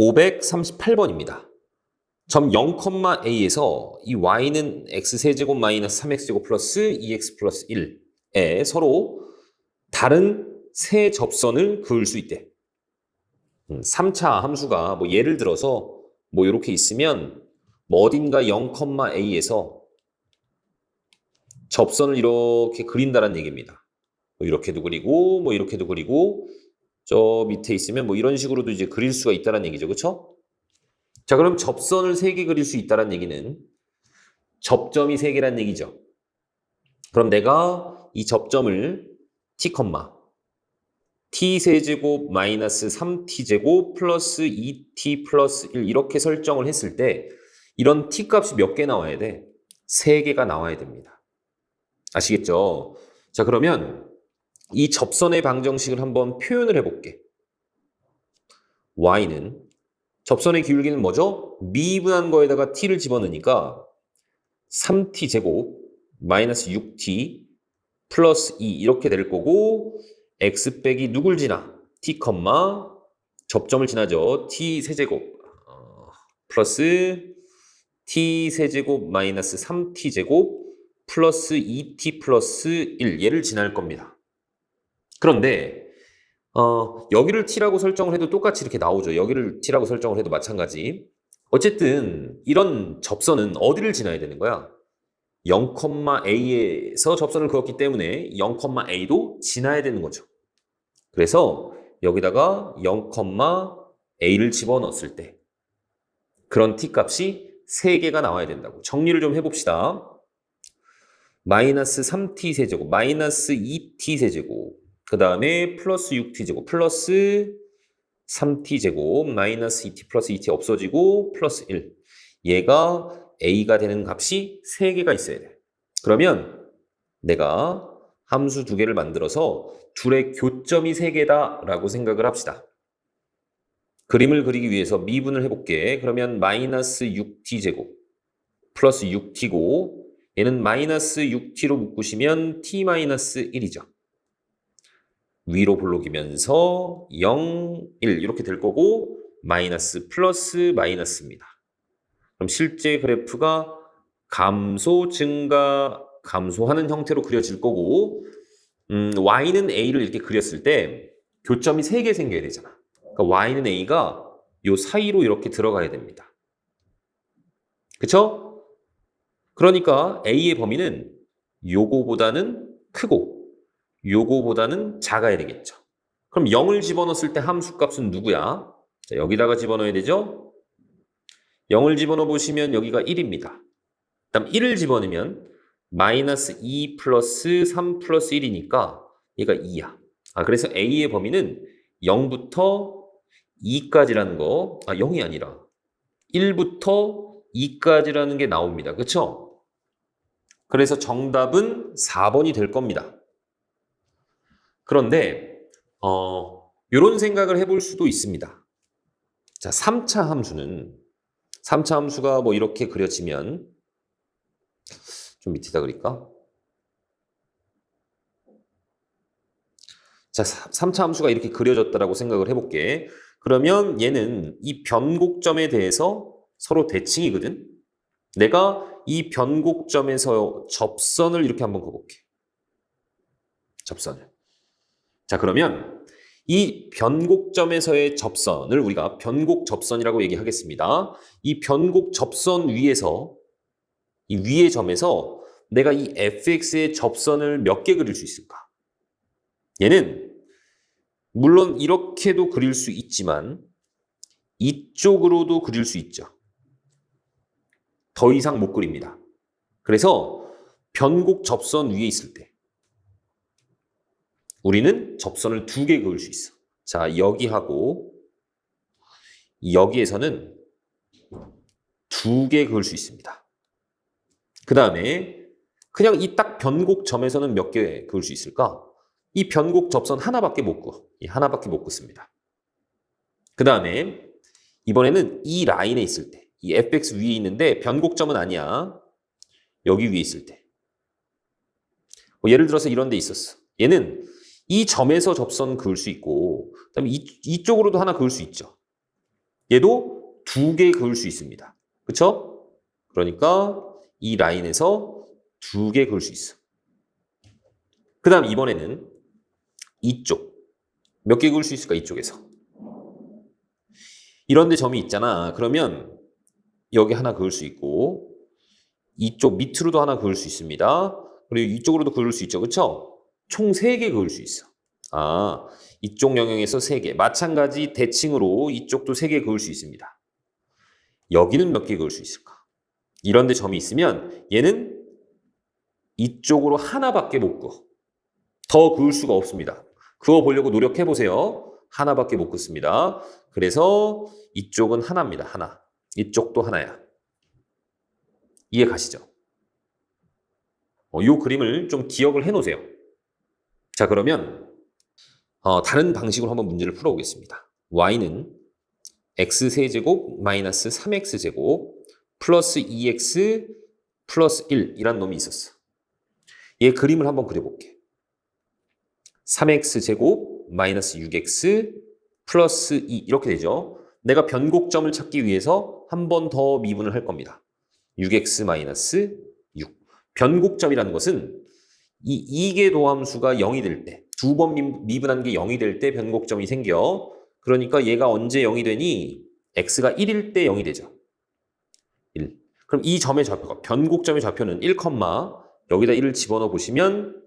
538번입니다. 점 0,a에서 이 y는 x세제곱 마이너스 3x제곱 플러스 2x 플러스 1에 서로 다른 세 접선을 그을 수 있대. 3차 함수가 뭐 예를 들어서 뭐 이렇게 있으면 뭐 어딘가 0,a에서 접선을 이렇게 그린다는 얘기입니다. 뭐 이렇게도 그리고 뭐 이렇게도 그리고 저 밑에 있으면 뭐 이런 식으로도 이제 그릴 수가 있다는 얘기죠. 그렇죠? 자, 그럼 접선을 세개 그릴 수 있다는 얘기는 접점이 세 개란 얘기죠. 그럼 내가 이 접점을 t, t 세제곱 마이너스 3t 제곱 플러스 2t 플러스 1 이렇게 설정을 했을 때 이런 t 값이 몇 개 나와야 돼? 세 개가 나와야 됩니다. 아시겠죠? 자, 그러면 이 접선의 방정식을 한번 표현을 해볼게. y는 접선의 기울기는 뭐죠? 미분한 거에다가 t를 집어넣으니까 3t 제곱 마이너스 6t 플러스 2 이렇게 될 거고 x 빼기 누굴 지나? t, 접점을 지나죠. t 세제곱 어, 플러스 t 세제곱 마이너스 3t 제곱 플러스 2t 플러스 1 얘를 지날 겁니다. 그런데 어, 여기를 t라고 설정을 해도 똑같이 이렇게 나오죠. 여기를 t라고 설정을 해도 마찬가지. 어쨌든 이런 접선은 어디를 지나야 되는 거야? 0,a에서 접선을 그었기 때문에 0,a도 지나야 되는 거죠. 그래서 여기다가 0,a를 집어넣었을 때 그런 t 값이 3개가 나와야 된다고. 정리를 좀 해봅시다. 마이너스 3t 세제곱, 마이너스 2t 세제곱, 그 다음에 플러스 6t제곱, 플러스 3t제곱, 마이너스 2t 플러스 2t 없어지고, 플러스 1. 얘가 a가 되는 값이 3개가 있어야 돼. 그러면 내가 함수 두 개를 만들어서 둘의 교점이 3개다 라고 생각을 합시다. 그림을 그리기 위해서 미분을 해볼게. 그러면 마이너스 6t제곱 플러스 6t고 얘는 마이너스 6t로 묶으시면 t 마이너스 1이죠. 위로 블록이면서 0, 1 이렇게 될 거고 마이너스 플러스 마이너스입니다. 그럼 실제 그래프가 감소, 증가, 감소하는 형태로 그려질 거고 음, y는 a를 이렇게 그렸을 때 교점이 3개 생겨야 되잖아. 그러니까 y는 a가 요 사이로 이렇게 들어가야 됩니다. 그쵸? 그러니까 a의 범위는 요거보다는 크고 요거보다는 작아야 되겠죠. 그럼 0을 집어넣었을 때 함수 값은 누구야? 자, 여기다가 집어넣어야 되죠? 0을 집어넣어 보시면 여기가 1입니다. 그다음 1을 집어넣으면 마이너스 2 플러스 3 플러스 1이니까 얘가 2야. 아, 그래서 A의 범위는 0부터 2까지라는 거, 아, 0이 아니라 1부터 2까지라는 게 나옵니다. 그쵸? 그래서 정답은 4번이 될 겁니다. 그런데, 어, 이런 생각을 해볼 수도 있습니다. 자, 3차 함수는, 3차 함수가 뭐 이렇게 그려지면, 좀 밑에다 그릴까? 자, 3차 함수가 이렇게 그려졌다라고 생각을 해볼게. 그러면 얘는 이 변곡점에 대해서 서로 대칭이거든? 내가 이 변곡점에서 접선을 이렇게 한번 그어볼게. 접선을. 자, 그러면 이 변곡점에서의 접선을 우리가 변곡 접선이라고 얘기하겠습니다. 이 변곡 접선 위에서 이 위의 점에서 내가 이 fx의 접선을 몇 개 그릴 수 있을까? 얘는 물론 이렇게도 그릴 수 있지만 이쪽으로도 그릴 수 있죠. 더 이상 못 그립니다. 그래서 변곡 접선 위에 있을 때 우리는 접선을 두 개 그을 수 있어. 자, 여기하고 여기에서는 두 개 그을 수 있습니다. 그 다음에 그냥 이 딱 변곡 점에서는 몇 개 그을 수 있을까? 이 변곡 접선 하나밖에 못 그어. 이 하나밖에 못 긋습니다. 그 다음에 이번에는 이 라인에 있을 때, 이 fx 위에 있는데 변곡점은 아니야. 여기 위에 있을 때. 뭐 예를 들어서 이런 데 있었어. 얘는 이 점에서 접선 그을 수 있고, 그다음에 이, 이쪽으로도 하나 그을 수 있죠. 얘도 두 개 그을 수 있습니다. 그쵸? 그러니까 이 라인에서 두 개 그을 수 있어. 그 다음 이번에는 이쪽. 몇 개 그을 수 있을까? 이쪽에서. 이런데 점이 있잖아. 그러면 여기 하나 그을 수 있고 이쪽 밑으로도 하나 그을 수 있습니다. 그리고 이쪽으로도 그을 수 있죠. 그쵸? 총세개 그을 수 있어. 아, 이쪽 영역에서 세 개. 마찬가지 대칭으로 이쪽도 세개 그을 수 있습니다. 여기는 몇 개 그을 수 있을까? 이런데 점이 있으면 얘는 이쪽으로 하나밖에 못 그어. 더 그을 수가 없습니다. 그어 보려고 노력해 보세요. 하나밖에 못 긋습니다. 그래서 이쪽은 하나입니다. 하나. 이쪽도 하나야. 이해 가시죠? 어, 이 그림을 좀 기억을 해 놓으세요. 자, 그러면 어, 다른 방식으로 한번 문제를 풀어보겠습니다. y는 x세제곱 마이너스 3x제곱 플러스 2x 플러스 1이란 놈이 있었어. 얘 그림을 한번 그려볼게. 3x제곱 마이너스 6x 플러스 2 이렇게 되죠. 내가 변곡점을 찾기 위해서 한 번 더 미분을 할 겁니다. 6x 마이너스 6. 변곡점이라는 것은 이 2개 도함수가 0이 될 때, 두 번 미분한 게 0이 될 때 변곡점이 생겨. 그러니까 얘가 언제 0이 되니? x가 1일 때 0이 되죠. 1. 그럼 이 점의 좌표가, 변곡점의 좌표는 1, 여기다 1을 집어넣어 보시면,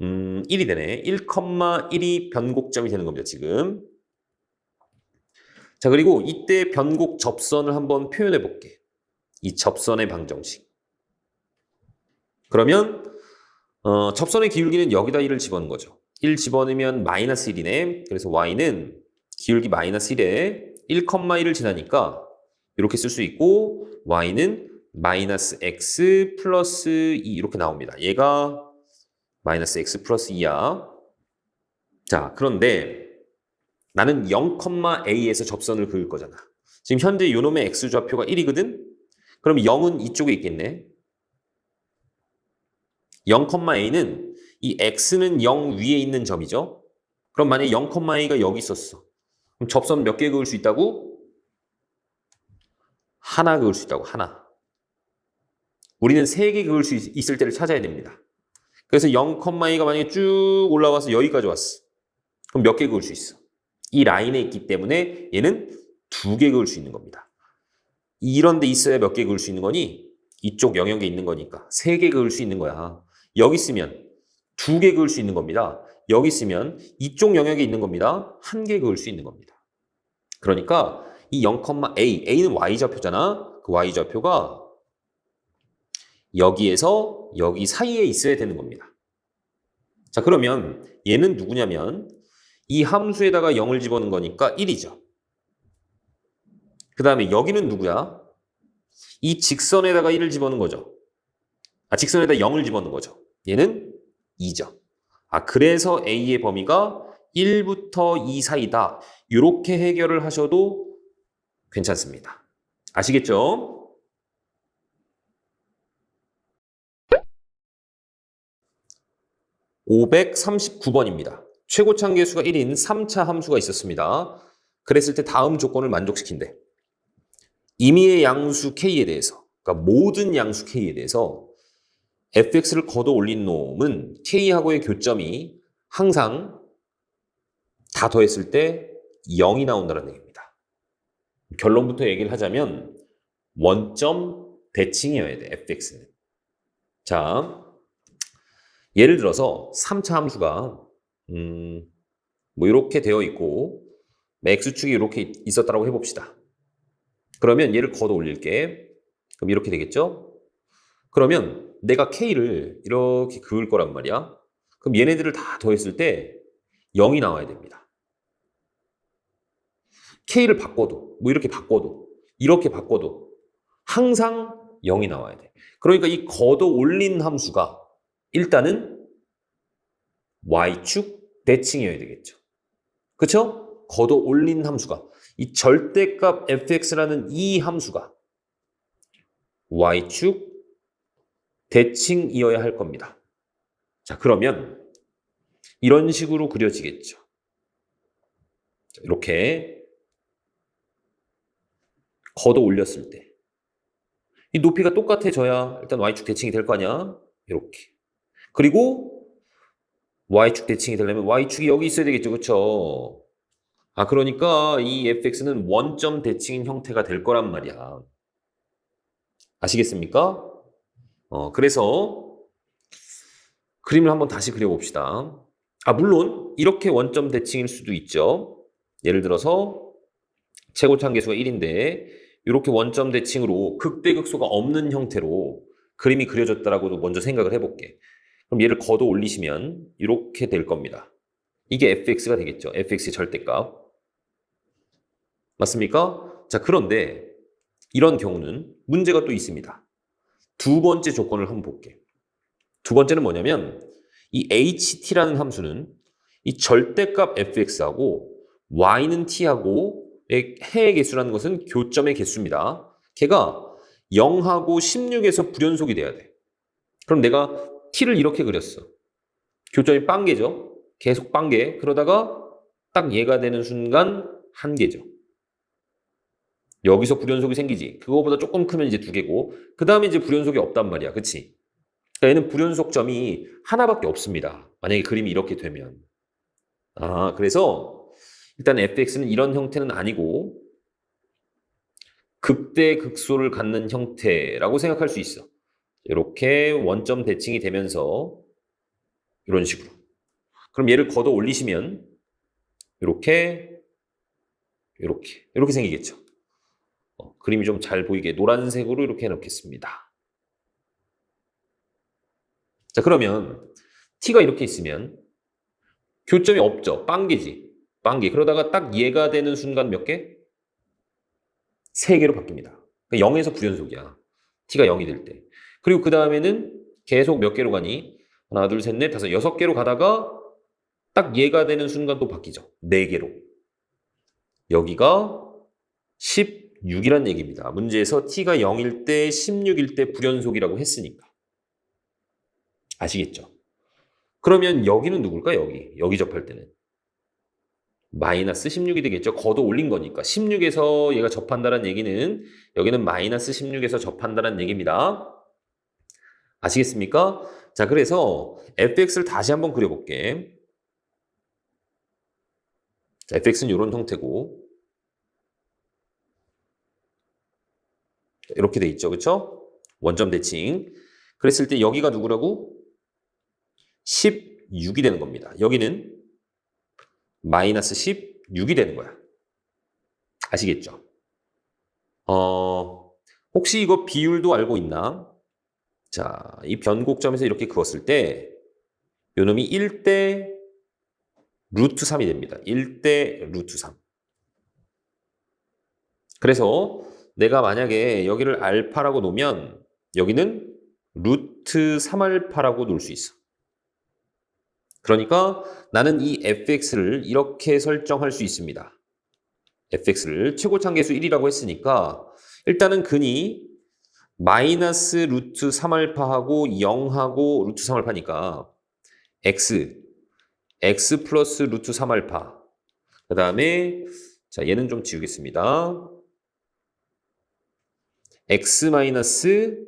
음, 1이 되네. 1,1이 변곡점이 되는 겁니다, 지금. 자, 그리고 이때 변곡 접선을 한번 표현해 볼게. 이 접선의 방정식. 그러면 어, 접선의 기울기는 여기다 1을 집어넣는 거죠. 1 집어넣으면 마이너스 1이네. 그래서 y는 기울기 마이너스 1에 1,1을 지나니까 이렇게 쓸 수 있고 y는 마이너스 x 플러스 2 이렇게 나옵니다. 얘가 마이너스 x 플러스 2야. 자, 그런데 나는 0,a에서 접선을 그을 거잖아. 지금 현재 요놈의 x좌표가 1이거든? 그럼 0은 이쪽에 있겠네. 0,a는 이 x는 0 위에 있는 점이죠. 그럼 만약에 0,a가 여기 있었어. 그럼 접선 몇 개 그을 수 있다고? 하나 그을 수 있다고, 하나. 우리는 세 개 그을 수 있, 을 때를 찾아야 됩니다. 그래서 0,a가 만약에 쭉 올라와서 여기까지 왔어. 그럼 몇 개 그을 수 있어? 이 라인에 있기 때문에 얘는 두 개 그을 수 있는 겁니다. 이런 데 있어야 몇 개 그을 수 있는 거니? 이쪽 영역에 있는 거니까 세 개 그을 수 있는 거야. 여기 있으면 두 개 그을 수 있는 겁니다. 여기 있으면 이쪽 영역에 있는 겁니다. 한 개 그을 수 있는 겁니다. 그러니까 이 0,a, a는 y좌표잖아. 그 y좌표가 여기에서 여기 사이에 있어야 되는 겁니다. 자, 그러면 얘는 누구냐면 이 함수에다가 0을 집어넣은 거니까 1이죠. 그 다음에 여기는 누구야? 이 직선에다가 1을 집어넣은 거죠. 아, 직선에다 0을 집어넣은 거죠. 얘는 2죠. 아, 그래서 A의 범위가 1부터 2 사이다. 이렇게 해결을 하셔도 괜찮습니다. 아시겠죠? (539번입니다) 최고 창 계수가 1인 3차 함수가 있었습니다. 그랬을 때 다음 조건을 만족시킨대. 임의의 양수 K에 대해서, 그러니까 모든 양수 K에 대해서 fx를 걷어 올린 놈은 k하고의 교점이 항상 다 더했을 때 0이 나온다는 얘기입니다. 결론부터 얘기를 하자면 원점 대칭이어야 돼, fx는. 자, 예를 들어서 3차 함수가 음, 뭐 이렇게 되어 있고 x축이 이렇게 있었다고 해봅시다. 그러면 얘를 걷어 올릴게. 그럼 이렇게 되겠죠? 그러면 내가 K를 이렇게 그을 거란 말이야. 그럼 얘네들을 다 더했을 때 0이 나와야 됩니다. K를 바꿔도, 뭐 이렇게 바꿔도, 이렇게 바꿔도 항상 0이 나와야 돼. 그러니까 이 걷어 올린 함수가 일단은 Y축 대칭이어야 되겠죠. 그쵸? 걷어 올린 함수가 이 절대값 fx라는 이 함수가 Y축 대칭이어야 할 겁니다. 자, 그러면 이런 식으로 그려지겠죠. 이렇게 걷어 올렸을 때. 이 높이가 똑같아져야 일단 y축 대칭이 될 거 아니야? 이렇게. 그리고 y축 대칭이 되려면 y축이 여기 있어야 되겠죠. 그쵸? 아, 그러니까 이 fx는 원점 대칭인 형태가 될 거란 말이야. 아시겠습니까? 어, 그래서 그림을 한번 다시 그려봅시다. 아, 물론 이렇게 원점 대칭일 수도 있죠. 예를 들어서 최고차항 계수가 1인데 이렇게 원점 대칭으로 극대극소가 없는 형태로 그림이 그려졌다라고도 먼저 생각을 해볼게. 그럼 얘를 걷어 올리시면 이렇게 될 겁니다. 이게 fx가 되겠죠. fx의 절대값. 맞습니까? 자, 그런데 이런 경우는 문제가 또 있습니다. 두 번째 조건을 한번 볼게. 두 번째는 뭐냐면 이 ht라는 함수는 이 절대값 fx하고 y는 t하고 의 해의 개수라는 것은 교점의 개수입니다. 걔가 0하고 16에서 불연속이 돼야 돼. 그럼 내가 t를 이렇게 그렸어. 교점이 빵개죠. 계속 빵개. 그러다가 딱 얘가 되는 순간 한 개죠. 여기서 불연속이 생기지. 그거보다 조금 크면 이제 두 개고, 그 다음에 이제 불연속이 없단 말이야. 그치? 그러니까 얘는 불연속점이 하나밖에 없습니다. 만약에 그림이 이렇게 되면. 아, 그래서 일단 fx는 이런 형태는 아니고, 극대 극소를 갖는 형태라고 생각할 수 있어. 이렇게 원점 대칭이 되면서 이런 식으로. 그럼 얘를 걷어 올리시면 이렇게 이렇게 이렇게 생기겠죠. 어, 그림이 좀 잘 보이게 노란색으로 이렇게 해놓겠습니다. 자 그러면 t가 이렇게 있으면 교점이 없죠. 빵개지. 빵개. 그러다가 딱 얘가 되는 순간 몇 개? 세 개로 바뀝니다. 그러니까 0에서 불연속이야. t가 0이 될 때. 그리고 그 다음에는 계속 몇 개로 가니? 하나, 둘, 셋, 넷, 다섯, 여섯 개로 가다가 딱 얘가 되는 순간 또 바뀌죠. 네 개로. 여기가 16이란 얘기입니다. 문제에서 t가 0일 때, 16일 때 불연속이라고 했으니까. 아시겠죠? 그러면 여기는 누굴까? 여기. 여기 접할 때는. 마이너스 16이 되겠죠. 걷어 올린 거니까. 16에서 얘가 접한다는 얘기는 여기는 마이너스 16에서 접한다는 얘기입니다. 아시겠습니까? 자, 그래서 fx를 다시 한번 그려볼게. 자, fx는 이런 형태고 이렇게 돼 있죠. 그렇죠? 원점 대칭. 그랬을 때 여기가 누구라고? 16이 되는 겁니다. 여기는 마이너스 16이 되는 거야. 아시겠죠? 어, 혹시 이거 비율도 알고 있나? 자, 이 변곡점에서 이렇게 그었을 때, 요 놈이 1대 루트 3이 됩니다. 1대 루트 3. 그래서 내가 만약에 여기를 알파라고 놓으면 여기는 루트 3알파라고 놓을 수 있어. 그러니까 나는 이 fx를 이렇게 설정할 수 있습니다. fx를 최고창계수 1이라고 했으니까 일단은 근이 마이너스 루트 3알파하고 0하고 루트 3알파니까 x, x 플러스 루트 3알파 그 다음에 자 얘는 좀 지우겠습니다. X 마이너스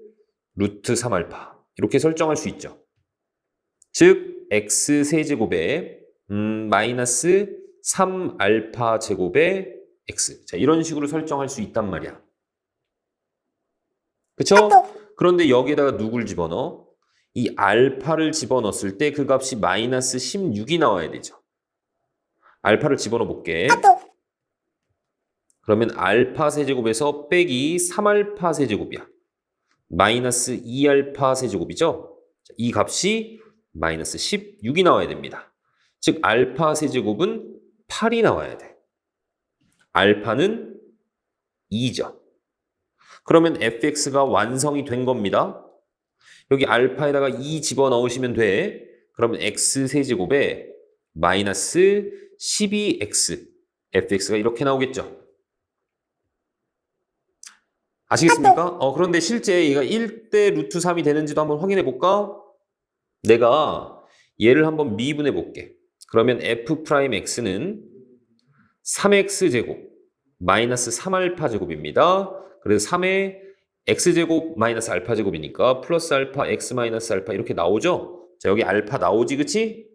루트 3알파 이렇게 설정할 수 있죠. 즉 x 세제곱에 음, 마이너스 3알파 제곱에 x 자 이런 식으로 설정할 수 있단 말이야. 그쵸? 그런데 여기에다가 누굴 집어넣어? 이 알파를 집어넣었을 때 그 값이 마이너스 16이 나와야 되죠. 알파를 집어넣어 볼게. 그러면 알파 세제곱에서 빼기 3알파 세제곱이야. 마이너스 2알파 세제곱이죠? 이 값이 마이너스 16이 나와야 됩니다. 즉 알파 세제곱은 8이 나와야 돼. 알파는 2죠. 그러면 fx가 완성이 된 겁니다. 여기 알파에다가 2 집어넣으시면 돼. 그러면 x 세제곱에 마이너스 12x fx가 이렇게 나오겠죠. 아시겠습니까? 어, 그런데 실제 얘가 1대 루트 3이 되는지도 한번 확인해 볼까? 내가 얘를 한번 미분해 볼게. 그러면 f 프라임 x는 3x 제곱 마이너스 3알파 제곱입니다. 그래서 3의 x제곱 마이너스 알파 제곱이니까 플러스 알파 x 마이너스 알파 이렇게 나오죠? 자, 여기 알파 나오지, 그치?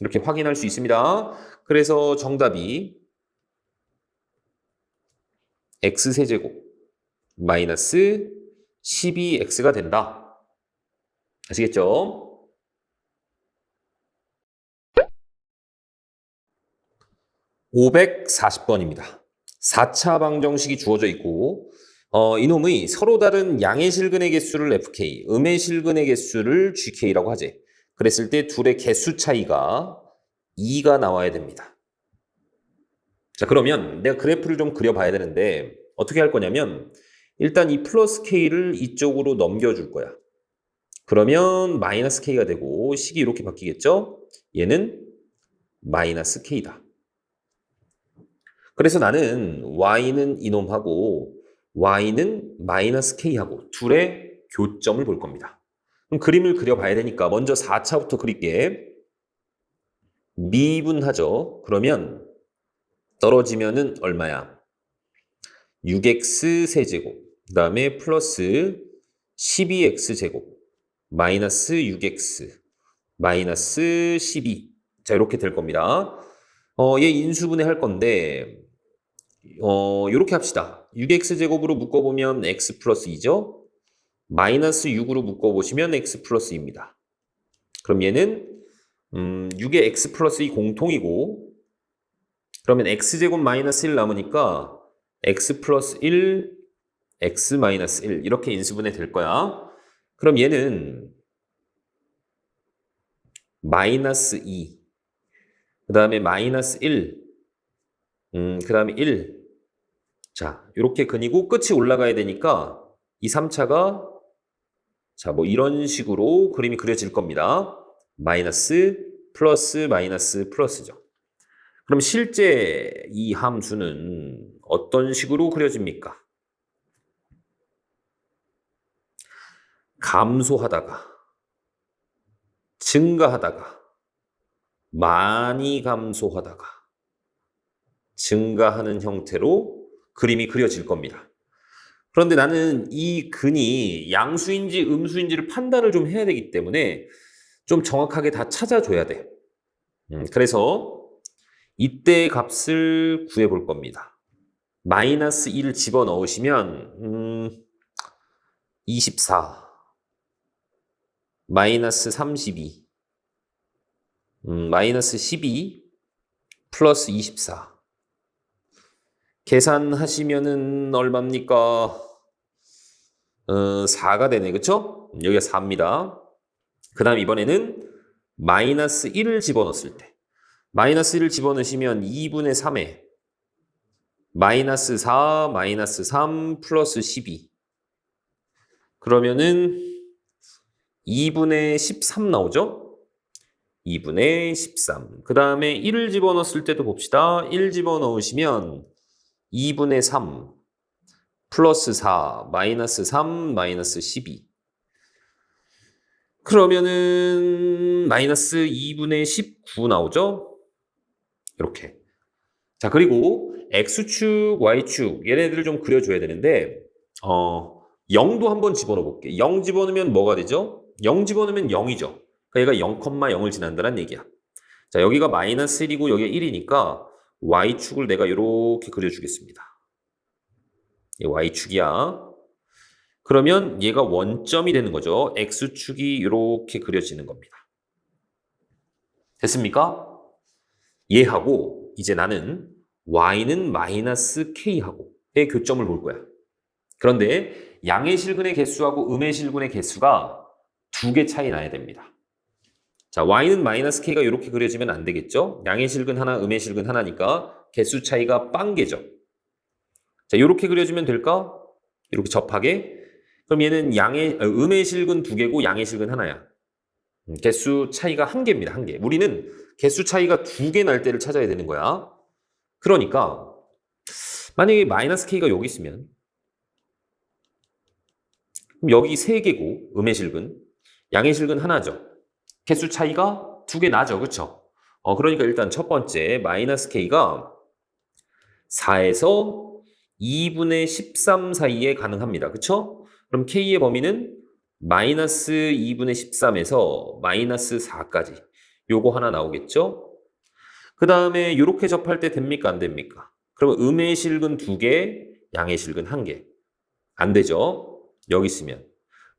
이렇게 확인할 수 있습니다. 그래서 정답이 x세제곱 마이너스 12x가 된다. 아시겠죠? (540번입니다) 4차 방정식이 주어져 있고 어, 이놈의 서로 다른 양의 실근의 개수를 fk, 음의 실근의 개수를 gk라고 하지. 그랬을 때 둘의 개수 차이가 2가 나와야 됩니다. 자, 그러면 내가 그래프를 좀 그려봐야 되는데 어떻게 할 거냐면 일단 이 플러스 k를 이쪽으로 넘겨줄 거야. 그러면 마이너스 k가 되고 식이 이렇게 바뀌겠죠? 얘는 마이너스 k다. 그래서 나는 y는 이놈하고 y는 마이너스 k하고 둘의 교점을 볼 겁니다. 그럼 그림을 그려봐야 되니까 먼저 4차부터 그릴게. 미분하죠. 그러면 떨어지면은 얼마야? 6x 세제곱 그 다음에 플러스 12x 제곱 마이너스 6x 마이너스 12 자, 이렇게 될 겁니다. 어, 얘 인수분해 할 건데 어, 이렇게 합시다. 6x 제곱으로 묶어보면 x 플러스 2죠? 마이너스 6으로 묶어보시면 x 플러스 2입니다. 그럼 얘는 음, 6의 x 플러스 2 공통이고 그러면 x 제곱 마이너스 1 남으니까 x 플러스 1, x 마이너스 1 이렇게 인수분해 될 거야. 그럼 얘는 마이너스 2, 그 다음에 마이너스 1, 음, 그 다음에 1. 자, 이렇게 그리고 끝이 올라가야 되니까 이 3차가 자, 뭐 이런 식으로 그림이 그려질 겁니다. 마이너스, 플러스, 마이너스, 플러스죠. 그럼 실제 이 함수는 어떤 식으로 그려집니까? 감소하다가, 증가하다가, 많이 감소하다가, 증가하는 형태로 그림이 그려질 겁니다. 그런데 나는 이 근이 양수인지 음수인지를 판단을 좀 해야 되기 때문에 좀 정확하게 다 찾아줘야 돼. 음, 그래서 이때 값을 구해 볼 겁니다. 마이너스 1을 집어 넣으시면, 음, 24, 마이너스 32, 음, 마이너스 12, 플러스 24. 계산하시면은 얼마입니까? 어, 4가 되네. 그쵸? 여기가 4입니다. 그 다음 이번에는 마이너스 1을 집어넣었을 때 마이너스 1을 집어넣으시면 2분의 3에 마이너스 4, 마이너스 3, 플러스 12 그러면은 2분의 13 나오죠? 2분의 13. 그 다음에 1을 집어넣었을 때도 봅시다. 1 집어넣으시면 2분의 3 플러스 4 마이너스 3 마이너스 12 그러면은 마이너스 2분의 19 나오죠? 이렇게 자 그리고 x축, y축 얘네들을 좀 그려줘야 되는데 어 0도 한번 집어넣어 볼게 0 집어넣으면 뭐가 되죠? 0 집어넣으면 0이죠 그러니까 얘가 0,0을 지난다는 얘기야 자 여기가 마이너스 1이고 여기가 1이니까 y축을 내가 이렇게 그려주겠습니다. y축이야. 그러면 얘가 원점이 되는 거죠. x축이 이렇게 그려지는 겁니다. 됐습니까? 얘하고 이제 나는 y는 마이너스 k하고의 교점을 볼 거야. 그런데 양의 실근의 개수하고 음의 실근의 개수가 두 개 차이 나야 됩니다. 자, y는 마이너스 k가 이렇게 그려지면 안 되겠죠? 양의 실근 하나, 음의 실근 하나니까 개수 차이가 빵개죠. 자, 이렇게 그려지면 될까? 이렇게 접하게. 그럼 얘는 양의, 어, 음의 실근 두 개고 양의 실근 하나야. 음, 개수 차이가 한 개입니다, 한 개. 우리는 개수 차이가 두 개 날 때를 찾아야 되는 거야. 그러니까, 만약에 마이너스 k가 여기 있으면, 그럼 여기 세 개고, 음의 실근, 양의 실근 하나죠. 개수 차이가 두 개 나죠. 그쵸? 어, 그러니까 일단 첫 번째, 마이너스 K가 4에서 2분의 13 사이에 가능합니다. 그쵸? 그럼 K의 범위는 마이너스 2분의 13에서 마이너스 4까지. 요거 하나 나오겠죠? 그 다음에 이렇게 접할 때 됩니까? 안 됩니까? 그러면 음의 실근 2개, 양의 실근 1개. 안 되죠? 여기 있으면.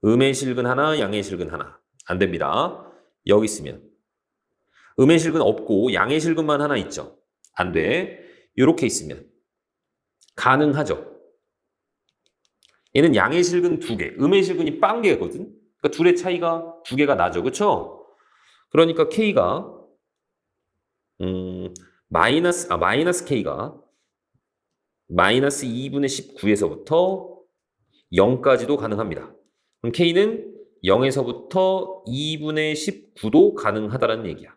음의 실근 하나, 양의 실근 하나. 안 됩니다. 여기 있으면. 음의 실근 없고 양의 실근만 하나 있죠? 안 돼. 이렇게 있으면. 가능하죠? 얘는 양의 실근 두 개, 음의 실근이 빵 개거든? 그러니까 둘의 차이가 두 개가 나죠. 그쵸? 그러니까 K가, 음, 마이너스, 아, 마이너스 K가 마이너스 2분의 19에서부터 0까지도 가능합니다. 그럼 K는 0에서부터 2분의 19도 가능하다는 얘기야.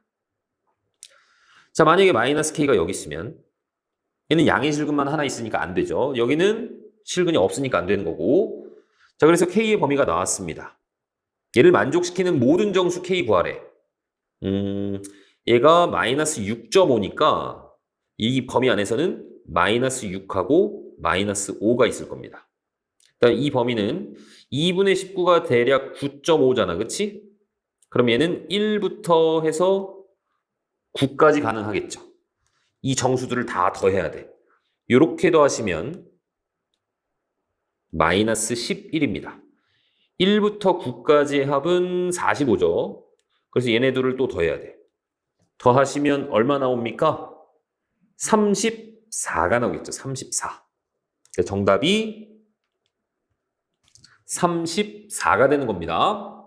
자, 만약에 마이너스 K가 여기 있으면 얘는 양의 실근만 하나 있으니까 안 되죠. 여기는 실근이 없으니까 안 되는 거고. 자, 그래서 K의 범위가 나왔습니다. 얘를 만족시키는 모든 정수 K 구하래. 음, 얘가 마이너스 6.5니까 이 범위 안에서는 마이너스 6하고 마이너스 5가 있을 겁니다. 그러니까 이 범위는 2분의 19가 대략 9.5잖아. 그치? 그럼 얘는 1부터 해서 9까지 가능하겠죠. 이 정수들을 다 더해야 돼. 이렇게 더하시면 마이너스 11입니다. 1부터 9까지의 합은 45죠. 그래서 얘네들을 또 더해야 돼. 더하시면 얼마 나옵니까? 34가 나오겠죠. 34. 정답이 34가 되는 겁니다.